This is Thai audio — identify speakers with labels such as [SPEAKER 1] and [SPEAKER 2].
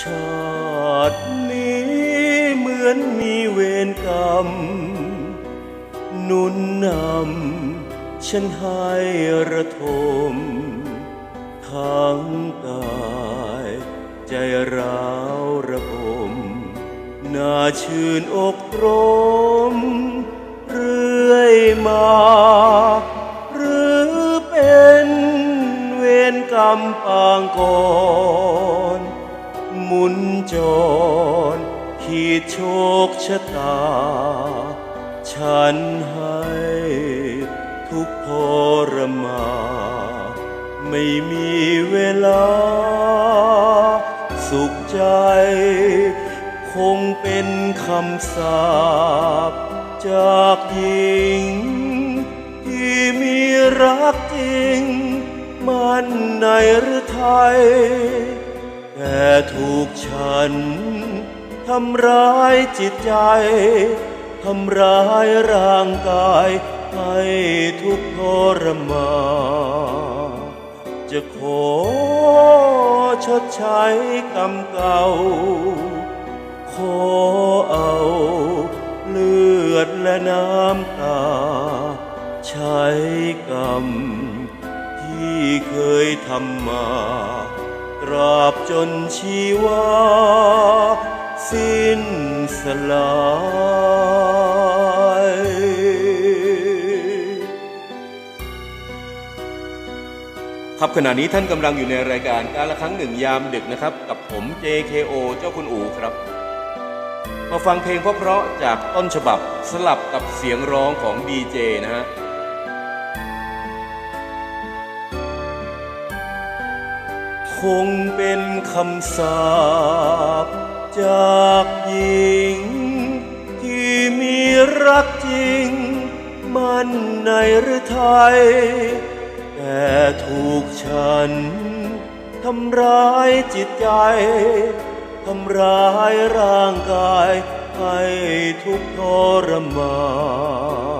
[SPEAKER 1] ชาตินี้เหมือนมีเวรกรรม นุนนำฉันให้ระทม ทั้งกายใจร้าวระบมน่าชื่นอกรม เรื่อยมา หรือเป็นเวรกรรมปางก่อน มุนจรขีดโชคชะตา ฉันให้ทุกข์ทรมา ไม่มีเวลา สุขใจ คงเป็นคำสาปจากหญิง ที่มีรักจริง มันในหรือไทย แต่ถูกฉันทำร้ายจิตใจ ทำร้ายร่างกายให้ทุกข์ทรมานจะขอชดใช้กรรมเก่า ขอเอาเลือดและน้ำตา ใช้กรรมที่เคยทำมา ราบจนชีวา สิ้นสลายครับขณะนี้ท่านกำลังอยู่ในรายการการละครั้งหนึ่งยามดึกนะครับ กับผม JKO เจ้าคุณอูครับ มาฟังเพลงเพราะๆจากต้นฉบับสลับกับเสียงร้องของดีเจนะฮะ คงเป็นคำสาปจากหญิง ที่มีรักจริง มันในหรือไทย แต่ถูกฉันทำร้ายจิตใจ ทำร้ายร่างกายให้ทุกทรมาน